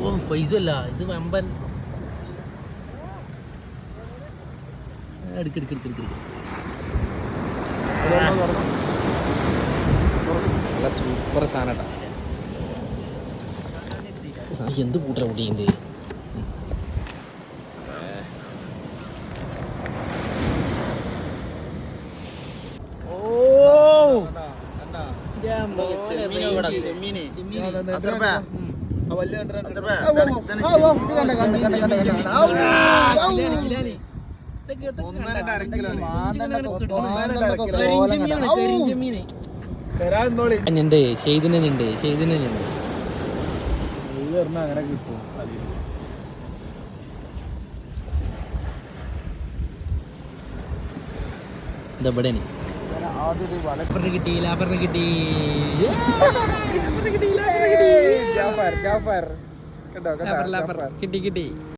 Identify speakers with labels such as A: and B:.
A: ഓ ഫൈസല്ല ഇത് വമ്പൻ.
B: നല്ല സൂപ്പർ സാധനം
A: എന്ത് കൂട്ടറ കുട്ടിയുണ്ട് ഉണ്ട് ചെയ്തിനുണ്ട്
C: അങ്ങനെ കിട്ടും.
A: ഇതാ അപ്പുറത്ത് കിട്ടി. കിട്ടി കിട്ടി.